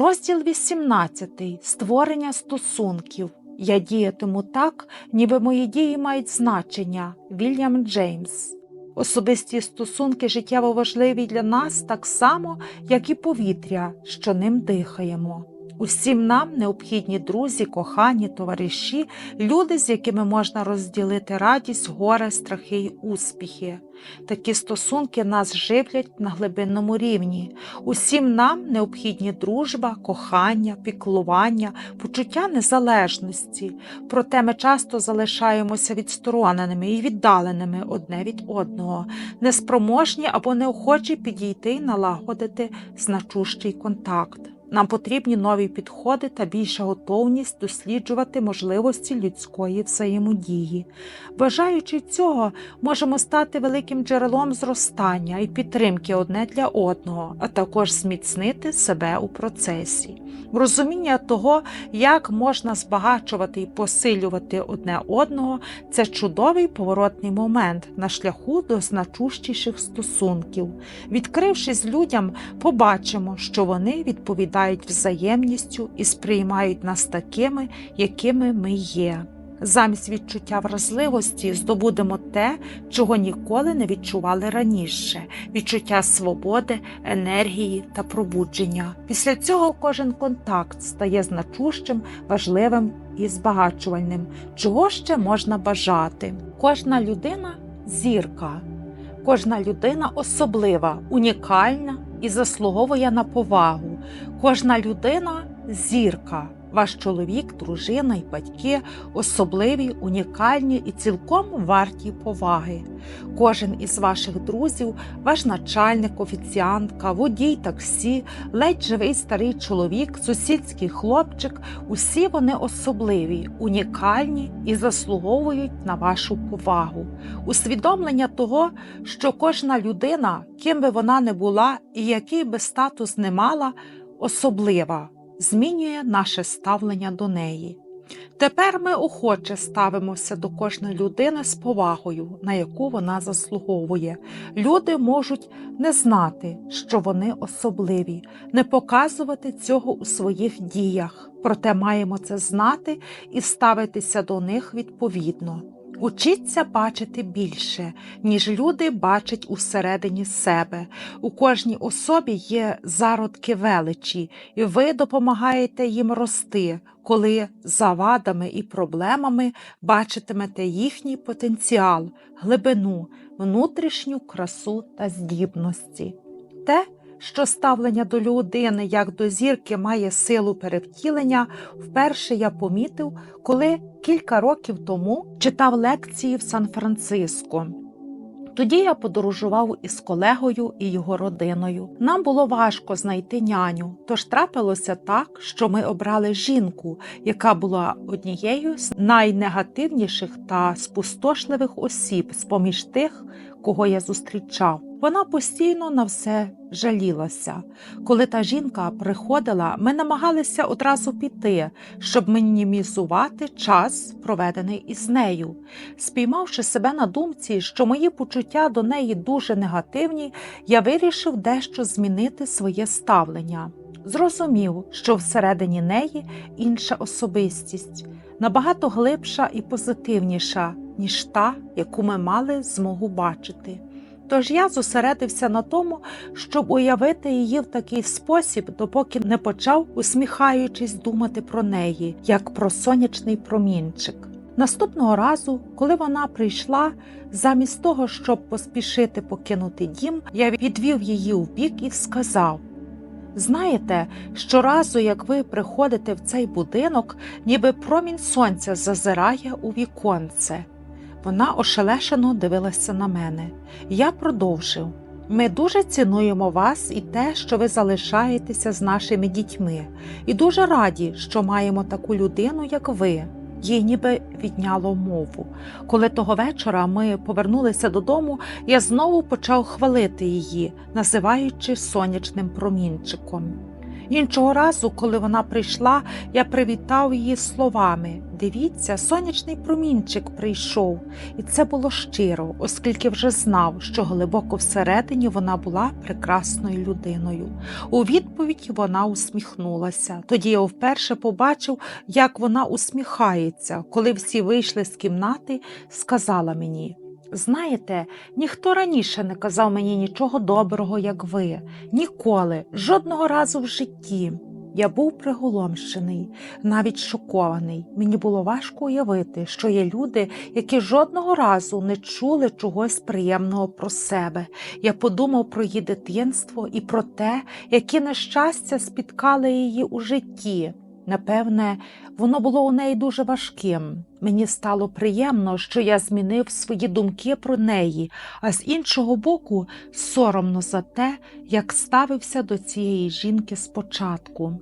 Розділ 18. Створення стосунків. Я діятиму так, ніби мої дії мають значення. Вільям Джеймс. Особисті стосунки життєво важливі для нас так само, як і повітря, що ним дихаємо. Усім нам необхідні друзі, кохані, товариші, люди, з якими можна розділити радість, горе, страхи й успіхи. Такі стосунки нас живлять на глибинному рівні. Усім нам необхідні дружба, кохання, піклування, почуття незалежності. Проте ми часто залишаємося відстороненими і віддаленими одне від одного, неспроможні або неохочі підійти і налагодити значущий контакт. Нам потрібні нові підходи та більша готовність досліджувати можливості людської взаємодії. Бажаючи цього, можемо стати великим джерелом зростання і підтримки одне для одного, а також зміцнити себе у процесі. Розуміння того, як можна збагачувати і посилювати одне одного, це чудовий поворотний момент на шляху до значущіших стосунків. Відкрившись людям, побачимо, що вони відповідають взаємністю і сприймають нас такими, якими ми є. Замість відчуття вразливості здобудемо те, чого ніколи не відчували раніше відчуття свободи, енергії та пробудження. Після цього кожен контакт стає значущим, важливим і збагачувальним, чого ще можна бажати. Кожна людина зірка, кожна людина особлива, унікальна і заслуговує на повагу. Кожна людина зірка. Ваш чоловік, дружина і батьки особливі, унікальні і цілком варті поваги. Кожен із ваших друзів, ваш начальник, офіціантка, водій таксі, ледь живий старий чоловік, сусідський хлопчик усі вони особливі, унікальні і заслуговують на вашу повагу. Усвідомлення того, що кожна людина, ким би вона не була і який би статус не мала, особлива змінює наше ставлення до неї. Тепер ми охоче ставимося до кожної людини з повагою, на яку вона заслуговує. Люди можуть не знати, що вони особливі, не показувати цього у своїх діях, проте маємо це знати і ставитися до них відповідно. Учіться бачити більше, ніж люди бачать усередині себе. У кожній особі є зародки величі, і ви допомагаєте їм рости, коли за вадами і проблемами бачитимете їхній потенціал, глибину, внутрішню красу та здібності. Те, що ставлення до людини як до зірки має силу перевтілення, вперше я помітив, коли кілька років тому читав лекції в Сан-Франциско. Тоді я подорожував із колегою і його родиною. Нам було важко знайти няню, тож трапилося так, що ми обрали жінку, яка була однією з найнегативніших та спустошливих осіб з поміж тих, кого я зустрічав. Вона постійно на все жалілася. Коли та жінка приходила, ми намагалися одразу піти, щоб мінімізувати час, проведений із нею. Спіймавши себе на думці, що мої почуття до неї дуже негативні, я вирішив дещо змінити своє ставлення. Зрозумів, що всередині неї інша особистість, набагато глибша і позитивніша, ніж та, яку ми мали змогу бачити. Тож я зосередився на тому, щоб уявити її в такий спосіб, допоки не почав, усміхаючись, думати про неї, як про сонячний промінчик. Наступного разу, коли вона прийшла, замість того, щоб поспішити покинути дім, я відвів її в бік і сказав: Знаєте, щоразу, як ви приходите в цей будинок, ніби промінь сонця зазирає у віконце. Вона ошелешено дивилася на мене. Я продовжив. Ми дуже цінуємо вас і те, що ви залишаєтеся з нашими дітьми, і дуже раді, що маємо таку людину, як ви. Їй ніби відняло мову. Коли того вечора ми повернулися додому, я знову почав хвалити її, називаючи сонячним промінчиком. Іншого разу, коли вона прийшла, я привітав її словами Дивіться, сонячний промінчик прийшов, і це було щиро, оскільки вже знав, що глибоко всередині вона була прекрасною людиною. У відповідь вона усміхнулася. Тоді я вперше побачив, як вона усміхається, коли всі вийшли з кімнати, сказала мені. Знаєте, ніхто раніше не казав мені нічого доброго, як ви. Ніколи, жодного разу в житті. Я був приголомшений, навіть шокований. Мені було важко уявити, що є люди, які жодного разу не чули чогось приємного про себе. Я подумав про її дитинство і про те, які нещастя спіткали її у житті. Напевне, воно було у неї дуже важким. Мені стало приємно, що я змінив свої думки про неї, а з іншого боку, соромно за те, як ставився до цієї жінки спочатку.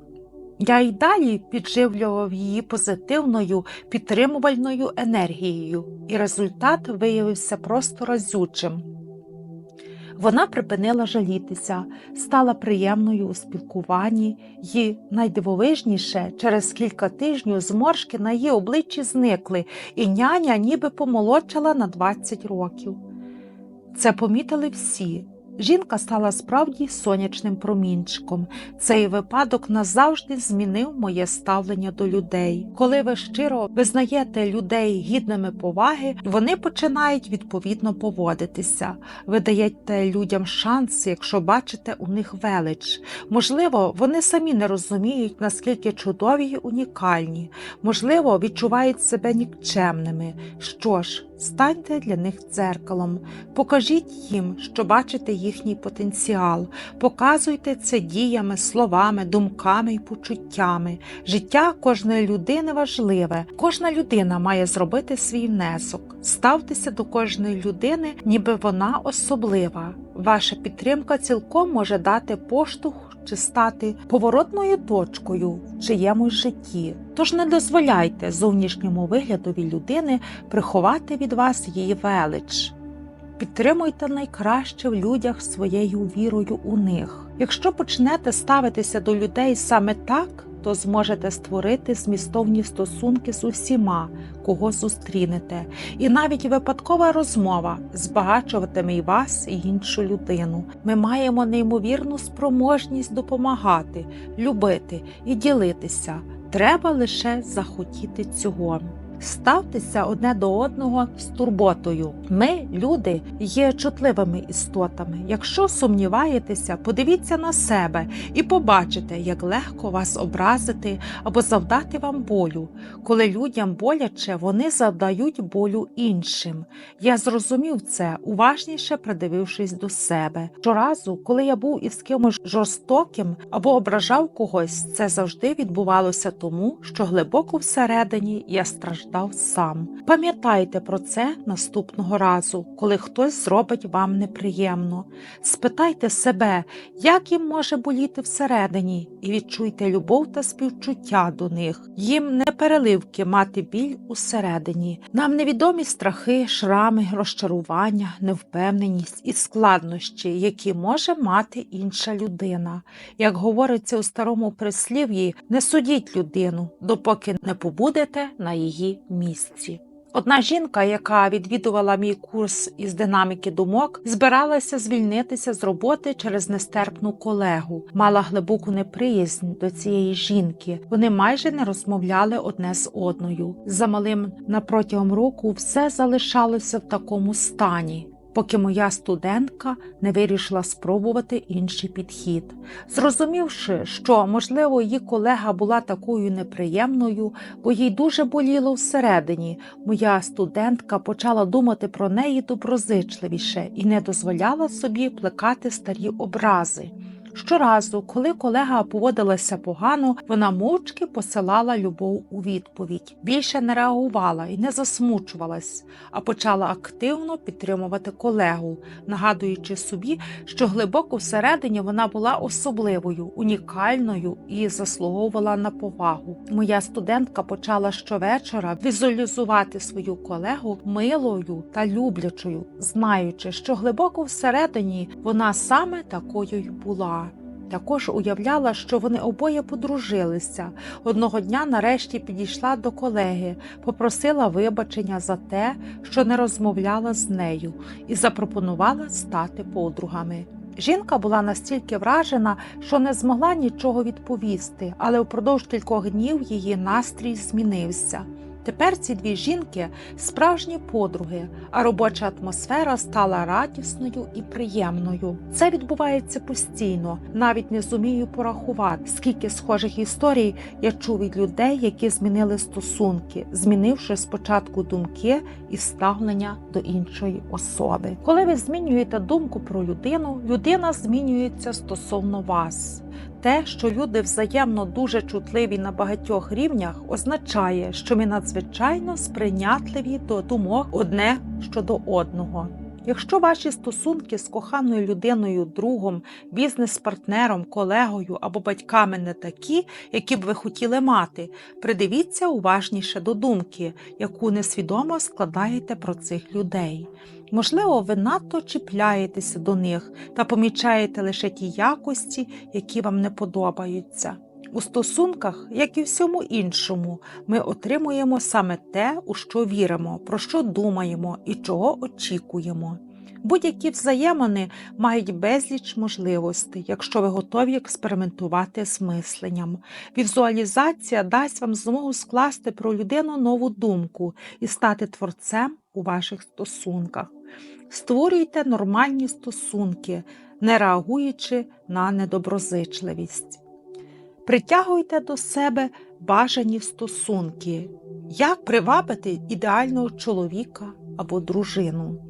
Я й далі підживлював її позитивною підтримувальною енергією, і результат виявився просто разючим. Вона припинила жалітися, стала приємною у спілкуванні, і найдивовижніше, через кілька тижнів зморшки на її обличчі зникли, і няня ніби помолодшала на 20 років. Це помітили всі. Жінка стала справді сонячним промінчиком. Цей випадок назавжди змінив моє ставлення до людей. Коли ви щиро визнаєте людей гідними поваги, вони починають відповідно поводитися. Ви даєте людям шанс, якщо бачите у них велич. Можливо, вони самі не розуміють, наскільки чудові й унікальні, можливо, відчувають себе нікчемними. Що ж, станьте для них дзеркалом, покажіть їм, що бачите їхній потенціал, показуйте це діями, словами, думками і почуттями. Життя кожної людини важливе, кожна людина має зробити свій внесок. Ставтеся до кожної людини, ніби вона особлива. Ваша підтримка цілком може дати поштовх чи стати поворотною точкою в чиємусь житті. Тож не дозволяйте зовнішньому виглядові людини приховати від вас її велич. Підтримуйте найкраще в людях своєю вірою у них. Якщо почнете ставитися до людей саме так, то зможете створити змістовні стосунки з усіма, кого зустрінете, і навіть випадкова розмова збагачуватиме і вас, і іншу людину. Ми маємо неймовірну спроможність допомагати, любити і ділитися. Треба лише захотіти цього. Ставтеся одне до одного з турботою. Ми, люди, є чутливими істотами. Якщо сумніваєтеся, подивіться на себе і побачите, як легко вас образити або завдати вам болю. Коли людям боляче, вони завдають болю іншим. Я зрозумів це, уважніше придивившись до себе. Щоразу, коли я був із кимось жорстоким або ображав когось, це завжди відбувалося тому, що глибоко всередині я страждав сам. Пам'ятайте про це наступного разу, коли хтось зробить вам неприємно. Спитайте себе, як їм може боліти всередині, і відчуйте любов та співчуття до них. Їм не переливки мати біль усередині. Нам невідомі страхи, шрами, розчарування, невпевненість і складнощі, які може мати інша людина. Як говориться у старому прислів'ї, не судіть людину, допоки не побудете на її місці. Одна жінка, яка відвідувала мій курс із динаміки думок, збиралася звільнитися з роботи через нестерпну колегу, мала глибоку неприязнь до цієї жінки. Вони майже не розмовляли одне з одною. За малим на протягом року все залишалося в такому стані. Поки моя студентка не вирішила спробувати інший підхід. Зрозумівши, що, можливо, її колега була такою неприємною, бо їй дуже боліло всередині, моя студентка почала думати про неї доброзичливіше і не дозволяла собі плекати старі образи. Щоразу, коли колега поводилася погано, вона мовчки посилала любов у відповідь, більше не реагувала і не засмучувалась, а почала активно підтримувати колегу, нагадуючи собі, що глибоко всередині вона була особливою, унікальною і заслуговувала на повагу. Моя студентка почала щовечора візуалізувати свою колегу милою та люблячою, знаючи, що глибоко всередині вона саме такою й була. Також уявляла, що вони обоє подружилися. Одного дня нарешті підійшла до колеги, попросила вибачення за те, що не розмовляла з нею, і запропонувала стати подругами. Жінка була настільки вражена, що не змогла нічого відповісти, але впродовж кількох днів її настрій змінився. Тепер ці дві жінки справжні подруги, а робоча атмосфера стала радісною і приємною. Це відбувається постійно, навіть не зумію порахувати, скільки схожих історій я чув від людей, які змінили стосунки, змінивши спочатку думки і ставлення до іншої особи. Коли ви змінюєте думку про людину, людина змінюється стосовно вас. Те, що люди взаємно дуже чутливі на багатьох рівнях, означає, що ми надзвичайно сприйнятливі до думок одне щодо одного. Якщо ваші стосунки з коханою людиною, другом, бізнес-партнером, колегою або батьками не такі, які б ви хотіли мати, придивіться уважніше до думки, яку несвідомо складаєте про цих людей. Можливо, ви надто чіпляєтеся до них та помічаєте лише ті якості, які вам не подобаються. У стосунках, як і всьому іншому, ми отримуємо саме те, у що віримо, про що думаємо і чого очікуємо. Будь-які взаємини мають безліч можливостей, якщо ви готові експериментувати з мисленням. Візуалізація дасть вам змогу скласти про людину нову думку і стати творцем у ваших стосунках. Створюйте нормальні стосунки, не реагуючи на недоброзичливість. Притягуйте до себе бажані стосунки, як привабити ідеального чоловіка або дружину.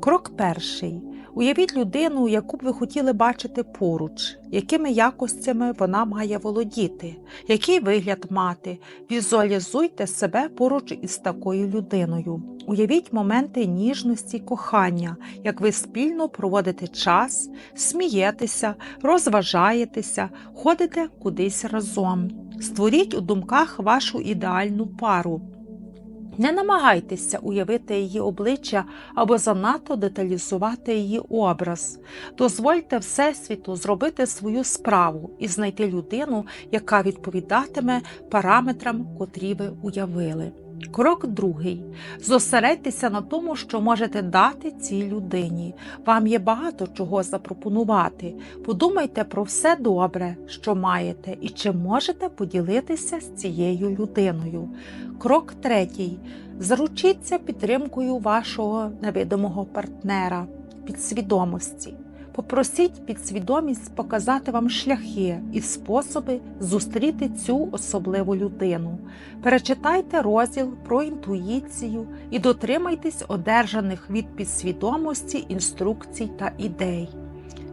Крок перший. Уявіть людину, яку б ви хотіли бачити поруч, якими якостями вона має володіти, який вигляд мати. Візуалізуйте себе поруч із такою людиною. Уявіть моменти ніжності кохання, як ви спільно проводите час, смієтеся, розважаєтеся, ходите кудись разом. Створіть у думках вашу ідеальну пару. Не намагайтеся уявити її обличчя або занадто деталізувати її образ. Дозвольте Всесвіту зробити свою справу і знайти людину, яка відповідатиме параметрам, котрі ви уявили. Крок другий. Зосередьтеся на тому, що можете дати цій людині. Вам є багато чого запропонувати. Подумайте про все добре, що маєте, і чи можете поділитися з цією людиною. Крок третій. Заручіться підтримкою вашого невидимого партнера, підсвідомості. Попросіть підсвідомість показати вам шляхи і способи зустріти цю особливу людину. Перечитайте розділ про інтуїцію і дотримайтесь одержаних від підсвідомості інструкцій та ідей.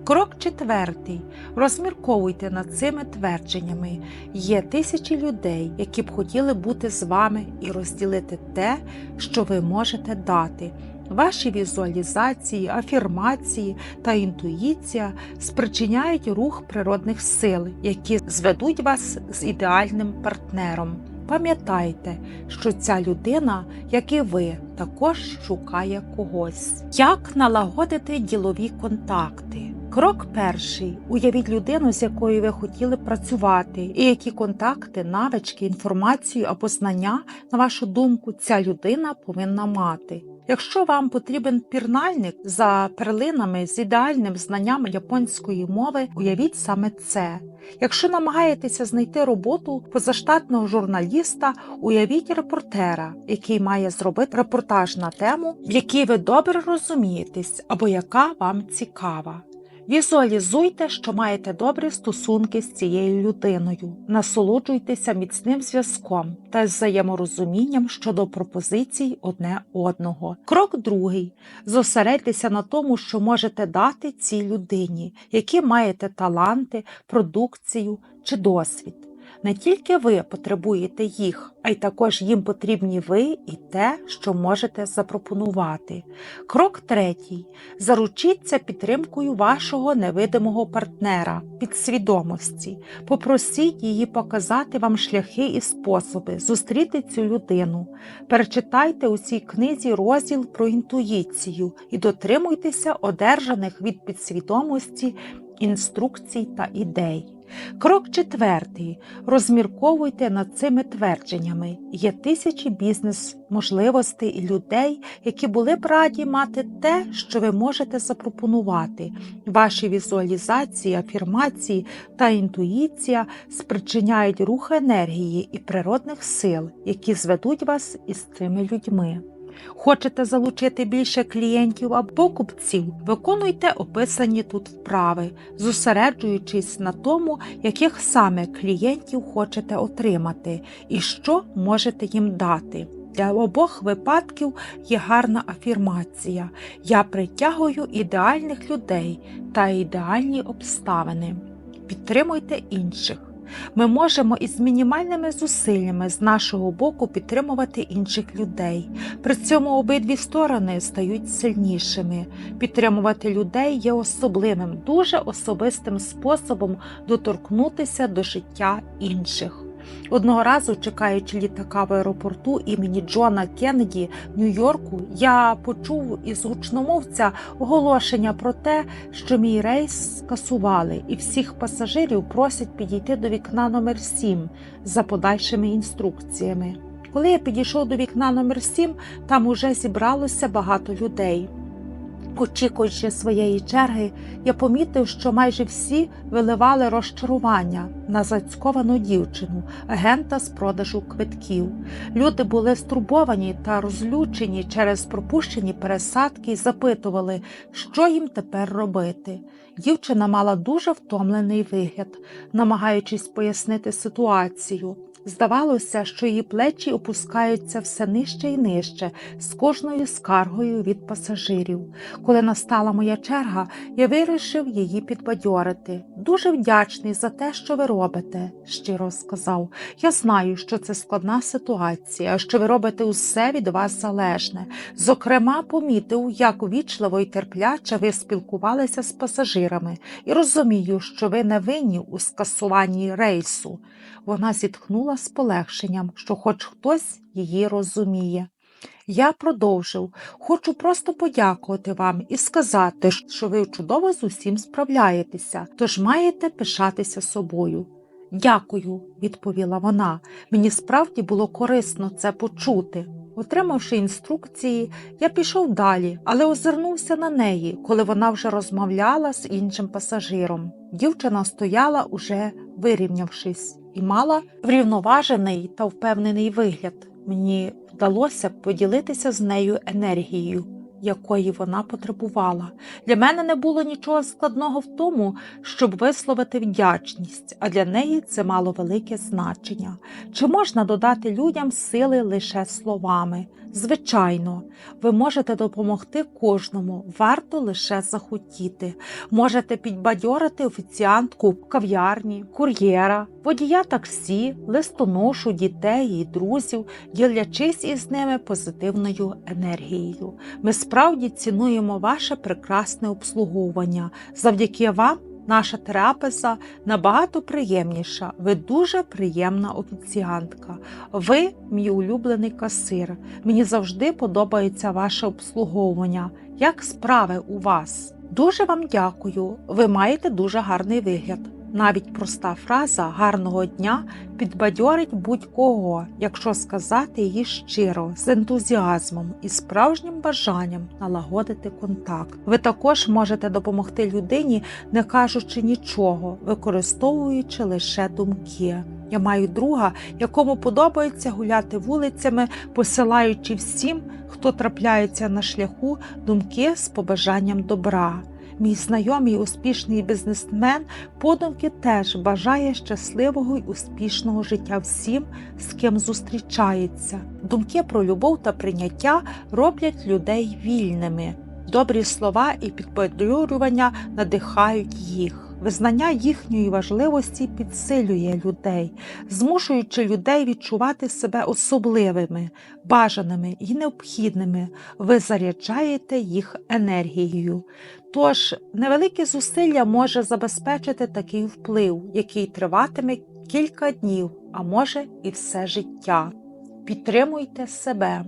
Крок четвертий. Розмірковуйте над цими твердженнями. Є тисячі людей, які б хотіли бути з вами і розділити те, що ви можете дати. Ваші візуалізації, афірмації та інтуїція спричиняють рух природних сил, які зведуть вас з ідеальним партнером. Пам'ятайте, що ця людина, як і ви, також шукає когось. Як налагодити ділові контакти? Крок перший. Уявіть людину, з якою ви хотіли працювати, і які контакти, навички, інформацію або знання, на вашу думку, ця людина повинна мати. Якщо вам потрібен пірнальник за перлинами з ідеальним знанням японської мови, уявіть саме це. Якщо намагаєтеся знайти роботу позаштатного журналіста, уявіть репортера, який має зробити репортаж на тему, в якій ви добре розумієтесь або яка вам цікава. Візуалізуйте, що маєте добрі стосунки з цією людиною, насолоджуйтеся міцним зв'язком та взаєморозумінням щодо пропозицій одне одного. Крок другий. Зосередьтеся на тому, що можете дати цій людині, які маєте таланти, продукцію чи досвід. Не тільки ви потребуєте їх, а й також їм потрібні ви і те, що можете запропонувати. Крок третій. Заручіться підтримкою вашого невидимого партнера, підсвідомості. Попросіть її показати вам шляхи і способи зустріти цю людину. Перечитайте у цій книзі розділ про інтуїцію і дотримуйтеся одержаних від підсвідомості інструкцій та ідей. Крок четвертий. Розмірковуйте над цими твердженнями. Є тисячі бізнес-можливостей і людей, які були б раді мати те, що ви можете запропонувати. Ваші візуалізації, афірмації та інтуїція спричиняють рух енергії і природних сил, які зведуть вас із цими людьми. Хочете залучити більше клієнтів або купців, виконуйте описані тут вправи, зосереджуючись на тому, яких саме клієнтів хочете отримати і що можете їм дати. Для обох випадків є гарна афірмація. Я притягую ідеальних людей та ідеальні обставини. Підтримуйте інших. Ми можемо із мінімальними зусиллями з нашого боку підтримувати інших людей. При цьому обидві сторони стають сильнішими. Підтримувати людей є особливим, дуже особистим способом доторкнутися до життя інших. Одного разу, чекаючи літака в аеропорту імені Джона Кеннеді в Нью-Йорку, я почув із гучномовця оголошення про те, що мій рейс скасували, і всіх пасажирів просять підійти до вікна номер 7 за подальшими інструкціями. Коли я підійшов до вікна номер 7 там уже зібралося багато людей. Очікуючи своєї черги, я помітив, що майже всі виливали розчарування на зацьковану дівчину, агента з продажу квитків. Люди були стурбовані та розлючені через пропущені пересадки і запитували, що їм тепер робити. Дівчина мала дуже втомлений вигляд, намагаючись пояснити ситуацію. Здавалося, що її плечі опускаються все нижче і нижче з кожною скаргою від пасажирів. Коли настала моя черга, я вирішив її підбадьорити. Дуже вдячний за те, що ви робите, щиро сказав. Я знаю, що це складна ситуація, що ви робите усе від вас залежне. Зокрема, помітив, як вічливо і терпляче ви спілкувалися з пасажирами, і розумію, що ви не винні у скасуванні рейсу. Вона зітхнула з полегшенням, що хоч хтось її розуміє. Я продовжив, хочу просто подякувати вам і сказати, що ви чудово з усім справляєтеся, тож маєте пишатися собою. Дякую, відповіла вона. Мені справді було корисно це почути. Отримавши інструкції, я пішов далі, але озирнувся на неї, коли вона вже розмовляла з іншим пасажиром. Дівчина стояла, уже вирівнявшись, і мала врівноважений та впевнений вигляд. Мені вдалося поділитися з нею енергією, якої вона потребувала. Для мене не було нічого складного в тому, щоб висловити вдячність, а для неї це мало велике значення. Чи можна додати людям сили лише словами? Звичайно, ви можете допомогти кожному, варто лише захотіти. Можете підбадьорити офіціантку в кав'ярні, кур'єра, водія таксі, листоношу, дітей і друзів, ділячись із ними позитивною енергією. Ми справді цінуємо ваше прекрасне обслуговування. Завдяки вам Наша трапеза набагато приємніша. Ви дуже приємна офіціантка. Ви мій улюблений касир. Мені завжди подобається ваше обслуговування. Як справи у вас? Дуже вам дякую. Ви маєте дуже гарний вигляд. Навіть проста фраза гарного дня підбадьорить будь-кого, якщо сказати її щиро, з ентузіазмом і справжнім бажанням налагодити контакт. Ви також можете допомогти людині, не кажучи нічого, використовуючи лише думки. Я маю друга, якому подобається гуляти вулицями, посилаючи всім, хто трапляється на шляху, думки з побажанням добра. Мій знайомий успішний бізнесмен подумки теж бажає щасливого й успішного життя всім, з ким зустрічається. Думки про любов та прийняття роблять людей вільними. Добрі слова і підбадьорювання надихають їх. Визнання їхньої важливості підсилює людей, змушуючи людей відчувати себе особливими, бажаними і необхідними. Ви заряджаєте їх енергією. Тож невелике зусилля може забезпечити такий вплив, який триватиме кілька днів, а може і все життя. Підтримуйте себе.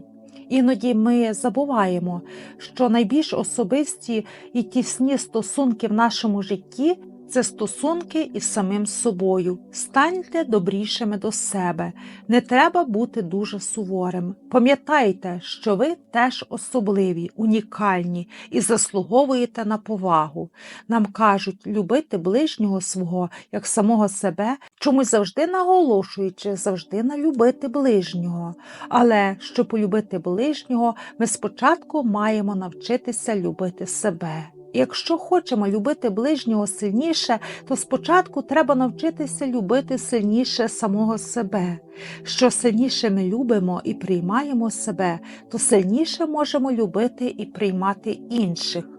Іноді ми забуваємо, що найбільш особисті і тісні стосунки в нашому житті це стосунки із самим собою. Станьте добрішими до себе. Не треба бути дуже суворим. Пам'ятайте, що ви теж особливі, унікальні і заслуговуєте на повагу. Нам кажуть любити ближнього свого як самого себе, чомусь завжди наголошуючи, завжди на любити ближнього. Але щоб полюбити ближнього, ми спочатку маємо навчитися любити себе. Якщо хочемо любити ближнього сильніше, то спочатку треба навчитися любити сильніше самого себе. Що сильніше ми любимо і приймаємо себе, то сильніше можемо любити і приймати інших.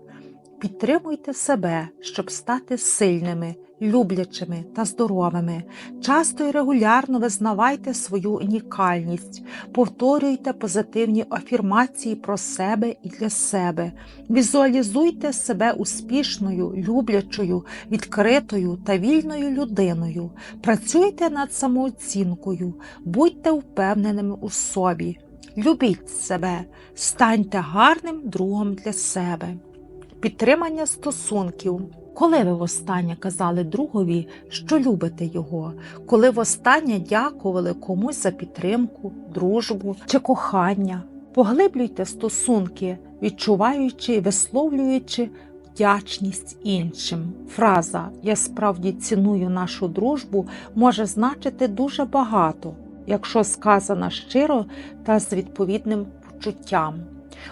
Підтримуйте себе, щоб стати сильними, люблячими та здоровими. Часто і регулярно визнавайте свою унікальність, повторюйте позитивні афірмації про себе і для себе. Візуалізуйте себе успішною, люблячою, відкритою та вільною людиною. Працюйте над самооцінкою, будьте впевненими у собі. Любіть себе, станьте гарним другом для себе. Підтримання стосунків. Коли ви востаннє казали другові, що любите його, коли востаннє дякували комусь за підтримку, дружбу чи кохання, поглиблюйте стосунки, відчуваючи і висловлюючи вдячність іншим. Фраза Я справді ціную нашу дружбу може значити дуже багато, якщо сказана щиро та з відповідним почуттям.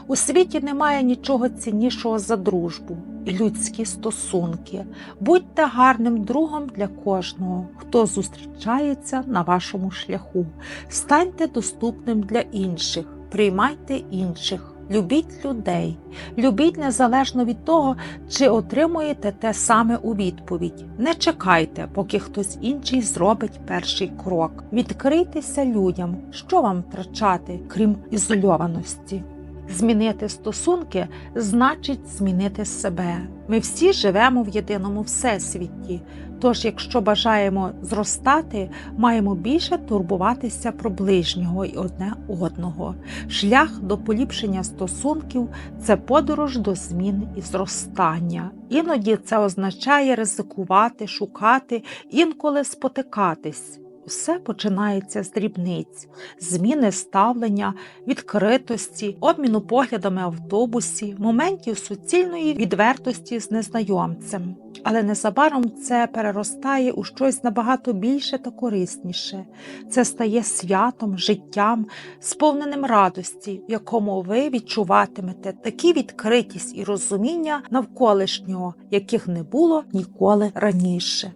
У світі немає нічого ціннішого за дружбу і людські стосунки. Будьте гарним другом для кожного, хто зустрічається на вашому шляху. Станьте доступним для інших, приймайте інших. Любіть людей, любіть незалежно від того, чи отримуєте те саме у відповідь. Не чекайте, поки хтось інший зробить перший крок. Відкрийтеся людям, що вам втрачати, крім ізольованості. Змінити стосунки значить змінити себе. Ми всі живемо в єдиному всесвіті. Тож, якщо бажаємо зростати, маємо більше турбуватися про ближнього і одне одного. Шлях до поліпшення стосунків це подорож до змін і зростання. Іноді це означає ризикувати, шукати, інколи спотикатись. Все починається з дрібниць, зміни ставлення, відкритості, обміну поглядами автобусі, моментів суцільної відвертості з незнайомцем. Але незабаром це переростає у щось набагато більше та корисніше. Це стає святом, життям, сповненим радості, в якому ви відчуватимете такі відкритість і розуміння навколишнього, яких не було ніколи раніше.